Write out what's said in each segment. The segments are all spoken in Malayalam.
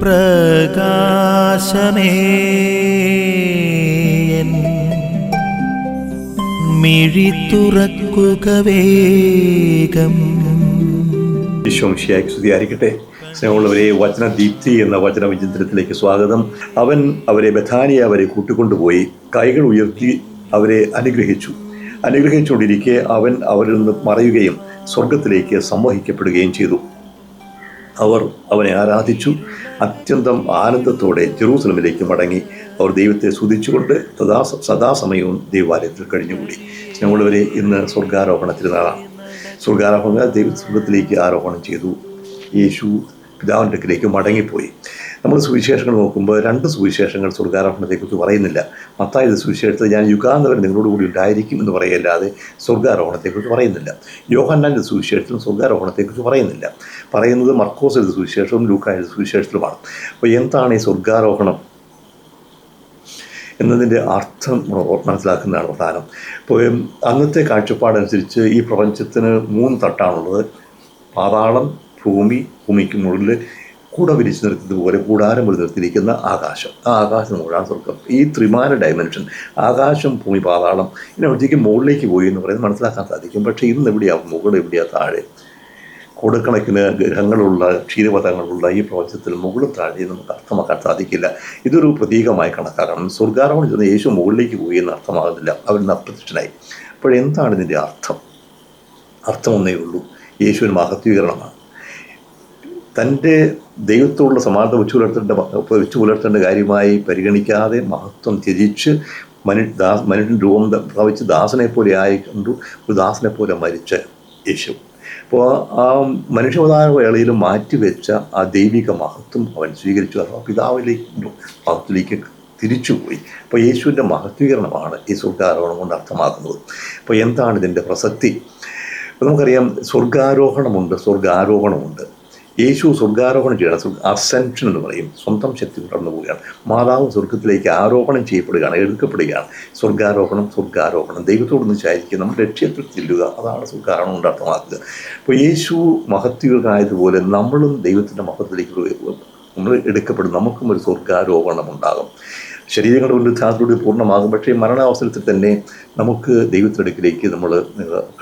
പ്രകാശമേ. എൻ മിഴി തുറക്കുക വേഗം. വിശ്വംശിയായി സ്തുതിയായിരിക്കട്ടെ. സ്നേഹമുള്ളവരെ വചന ദീപ്തി എന്ന വചന വിചിന്തനത്തിലേക്ക് സ്വാഗതം. അവൻ അവരെ ബഥാനിയ അവരെ കൂട്ടിക്കൊണ്ടുപോയി കൈകൾ ഉയർത്തി അവരെ അനുഗ്രഹിച്ചു. അനുഗ്രഹിച്ചുകൊണ്ടിരിക്കെ അവൻ അവരിൽ നിന്ന് മറയുകയും സ്വർഗത്തിലേക്ക് സംവഹിക്കപ്പെടുകയും ചെയ്തു. അവർ അവനെ ആരാധിച്ചു. അത്യന്തം ആനന്ദത്തോടെ ജെറൂസലമിലേക്ക് മടങ്ങി അവർ ദൈവത്തെ സ്തുതിച്ചുകൊണ്ട് സദാ സദാസമയവും ദൈവാലയത്തിൽ കഴിഞ്ഞുകൂടി. സ്നേഹമുള്ളവരെ ഇന്ന് സ്വർഗാരോഹണ തിരുനാളാണ്. സ്വർഗാരോഹണ ദൈവ ആരോഹണം ചെയ്തു. യേശു പിതാവിന്റെ അടുക്കിലേക്ക് മടങ്ങിപ്പോയി. നമ്മൾ സുവിശേഷങ്ങൾ നോക്കുമ്പോൾ രണ്ട് സുവിശേഷങ്ങൾ സ്വർഗാരോഹണത്തെക്കുറിച്ച് പറയുന്നില്ല. മത്തായത് സുവിശേഷത്തിൽ ഞാൻ യുഗാന്തവൻ നിങ്ങളോട് കൂടി ഉണ്ടായിരിക്കും എന്ന് പറയല്ലാതെ സ്വർഗാരോഹണത്തെക്കുറിച്ച് പറയുന്നില്ല. യോഹന്നാന്റെ സുവിശേഷത്തിലും സ്വർഗാരോഹണത്തെക്കുറിച്ച് പറയുന്നില്ല. പറയുന്നത് മർക്കോസിന്റെ സുവിശേഷവും ലൂക്കായുടെ സുവിശേഷത്തിലുമാണ്. അപ്പോൾ എന്താണ് ഈ സ്വർഗാരോഹണം? എന്നതിന്റെ അർത്ഥം മനസ്സിലാക്കുന്നതാണ് പ്രധാനം. ഇപ്പോൾ അന്നത്തെ കാഴ്ചപ്പാടനുസരിച്ച് ഈ പ്രപഞ്ചത്തിന് മൂന്ന് തട്ടാണുള്ളത്. പാതാളം ഭൂമി ഭൂമിക്ക് മുകളിൽ കൂട വിരിച്ചു നിർത്തിയതുപോലെ കൂടാരം പോലെ നിർത്തിയിരിക്കുന്ന ആകാശം. ആ ആകാശം മുഴുവൻ സ്വർഗം ഈ ത്രിമാന ഡയമെൻഷൻ ആകാശം ഭൂമി പാതാളം ഇനി അവിടത്തേക്ക് മുകളിലേക്ക് പോയി എന്ന് പറയുന്നത് മനസ്സിലാക്കാൻ സാധിക്കും. പക്ഷേ ഇന്ന് എവിടെയാണ് മുകളിൽ എവിടെയാണ് താഴെ. കോടിക്കണക്കിന് ഗ്രഹങ്ങളുള്ള ക്ഷീരപഥങ്ങളുള്ള ഈ പ്രപഞ്ചത്തിൽ മുകളിൽ താഴെ നമുക്ക് അർത്ഥമാക്കാൻ സാധിക്കില്ല. ഇതൊരു പ്രതീകമായി കണക്കാക്കണം സ്വർഗാരോഹണം ചെന്ന് യേശു മുകളിലേക്ക് പോയി എന്ന് അർത്ഥമാകുന്നില്ല. അവരിന്ന് അപ്രത്യക്ഷനായി. അപ്പോൾ എന്താണ് ഇതിന്റെ അർത്ഥം? അർത്ഥമൊന്നേ ഉള്ളൂ. യേശുവിന് മഹത്വീകരണമാണ്. തന്റെ ദൈവത്തോടുള്ള സമാനത വെച്ചു പുലർത്തേണ്ട വെച്ചു പുലർത്തേണ്ട കാര്യമായി പരിഗണിക്കാതെ മഹത്വം ത്യജിച്ച് മനു ദാ മനുഷ്യൻ രൂപം പ്രാപിച്ച് ദാസനെ പോലെ ആയി കണ്ടു. ഒരു ദാസനെ പോലെ മരിച്ച യേശു. അപ്പോൾ ആ മനുഷ്യാവതാര വേളയിൽ മാറ്റിവെച്ച ആ ദൈവിക മഹത്വം അവൻ സ്വീകരിച്ചു. അഥവാ പിതാവിലേക്ക് മഹത്വത്തിലേക്ക് തിരിച്ചുപോയി അപ്പോൾ യേശുവിന്റെ മഹത്വീകരണമാണ് ഈ സ്വർഗാരോഹണം കൊണ്ട് അർത്ഥമാക്കുന്നത്. അപ്പോൾ എന്താണ് ഇതിന്റെ പ്രസക്തി? അപ്പോൾ നമുക്കറിയാം സ്വർഗാരോഹണമുണ്ട് സ്വർഗാരോഹണമുണ്ട് യേശു സ്വർഗാരോഹണം ചെയ്യണം. അസെൻഷൻ എന്ന് പറയും. സ്വന്തം ശക്തി കടന്നു പോവുകയാണ്. മാതാവ് സ്വർഗത്തിലേക്ക് ആരോപണം ചെയ്യപ്പെടുകയാണ് എടുക്കപ്പെടുകയാണ് സ്വർഗാരോഹണം സ്വർഗാരോഹണം. ദൈവത്തോടൊന്ന് ചായിരിക്കുക നമ്മൾ ലക്ഷ്യത്തിൽ ചെല്ലുക. അതാണ് സ്വർഗാരോഹണം കൊണ്ട് അർത്ഥമാക്കുക. അപ്പോൾ യേശു മഹത്വകായതുപോലെ നമ്മളും ദൈവത്തിന്റെ മഹത്വത്തിലേക്ക് നമ്മൾ എടുക്കപ്പെടും. നമുക്കും ഒരു സ്വർഗാരോപണം ഉണ്ടാകും. ശരീരങ്ങളുടെ ഉദ്ധാരത്തോടെ പൂർണമാകും. പക്ഷേ മരണാവസരത്തിൽ തന്നെ നമുക്ക് ദൈവത്തിനടുക്കിലേക്ക് നമ്മൾ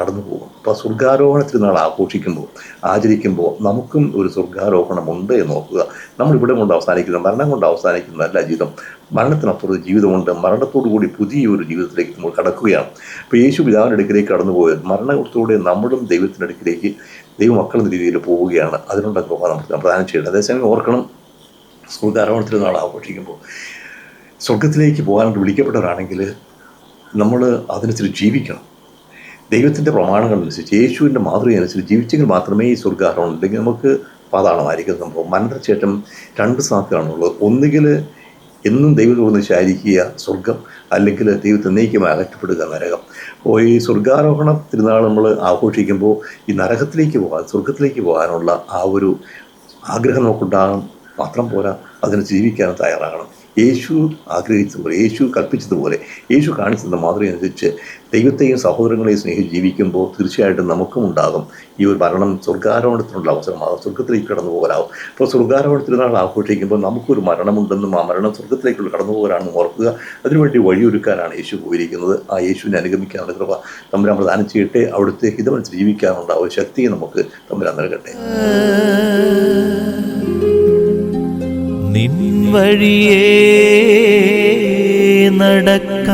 കടന്നു പോകും. അപ്പോൾ സ്വർഗാരോഹണ തിരുനാൾ ആഘോഷിക്കുമ്പോൾ ആചരിക്കുമ്പോൾ നമുക്കും ഒരു സ്വർഗാരോഹണമുണ്ട് എന്ന് നോക്കുക നമ്മൾ ഇവിടെ കൊണ്ട് അവസാനിക്കുന്ന മരണം കൊണ്ട് അവസാനിക്കുന്നതല്ല ജീവിതം. മരണത്തിനപ്പുറത്ത് ജീവിതമുണ്ട്. മരണത്തോടു കൂടി പുതിയൊരു ജീവിതത്തിലേക്ക് നമ്മൾ കടക്കുകയാണ്. അപ്പോൾ യേശു പിതാവിന്റെ അടുക്കിലേക്ക് കടന്നുപോയത് മരണത്തോടെ നമ്മളും ദൈവത്തിന്റെ അടുക്കിലേക്ക് ദൈവമക്കൾ എന്ന രീതിയിൽ പോവുകയാണ്. അതിനുണ്ടാക്കുക നമുക്ക് പ്രധാനം ചെയ്യേണ്ടത്. അതേസമയം ഓർക്കണം സ്വർഗാരോഹണ തിരുനാൾ ആഘോഷിക്കുമ്പോൾ സ്വർഗത്തിലേക്ക് പോകാനായിട്ട് വിളിക്കപ്പെട്ടവരാണെങ്കിൽ നമ്മൾ അതിനനുസരിച്ച് ജീവിക്കണം. ദൈവത്തിന്റെ പ്രമാണങ്ങൾ അനുസരിച്ച് യേശുവിന്റെ മാതൃക അനുസരിച്ച് ജീവിച്ചെങ്കിൽ മാത്രമേ ഈ സ്വർഗാരോഹണം ഉണ്ടെങ്കിൽ നമുക്ക് പാതാളമായിരിക്കും സംഭവം. മരണശേഷം രണ്ട് സാധ്യതയാണുള്ളത് ഒന്നുകിൽ എന്നും ദൈവത്തോട് ശാരിക്കുക സ്വർഗം അല്ലെങ്കിൽ ദൈവത്തെ നീക്കമായി അകറ്റപ്പെടുക നരകം. അപ്പോൾ ഈ സ്വർഗാരോഹണ തിരുനാൾ നമ്മൾ ആഘോഷിക്കുമ്പോൾ ഈ നരകത്തിലേക്ക് പോകാൻ സ്വർഗത്തിലേക്ക് പോകാനുള്ള ആ ഒരു ആഗ്രഹം നമുക്കുണ്ടാകണം. മാത്രം പോരാ അതിനെ ജീവിക്കാൻ തയ്യാറാകണം. യേശു ആഗ്രഹിച്ചതുപോലെ യേശു കൽപ്പിച്ചതുപോലെ യേശു കാണിച്ചത് മാതൃക അനുസരിച്ച് ദൈവത്തെയും സഹോദരങ്ങളെയും സ്നേഹിച്ച് ജീവിക്കുമ്പോൾ തീർച്ചയായിട്ടും നമുക്കും ഉണ്ടാകും. ഈ ഒരു മരണം സ്വർഗാരോഹണത്തിനുള്ള അവസരമാകും സ്വർഗത്തിലേക്ക് കടന്നു പോകാനാവും. അപ്പോൾ സ്വർഗാരോഹണ തിരുനാൾ ആഘോഷിക്കുമ്പോൾ നമുക്കൊരു മരണമുണ്ടെന്നും ആ മരണം സ്വർഗത്തിലേക്കുള്ള കടന്നു പോകാനാണെന്നും ഓർക്കുക. അതിനുവേണ്ടി വഴിയൊരുക്കാനാണ് യേശു പോയിരിക്കുന്നത്. ആ യേശുവിനെ അനുഗമിക്കാനുള്ള കൃപ തമ്മിൽ നമ്മൾ ദാനം ചെയ്യട്ടെ അവിടുത്തെ ഹിതമനുസരിച്ച് ജീവിക്കാനുള്ള ഒരു ശക്തിയെ നമുക്ക് തമ്മിൽ നൽകട്ടെ. നിൻ വഴിയേ നടക്ക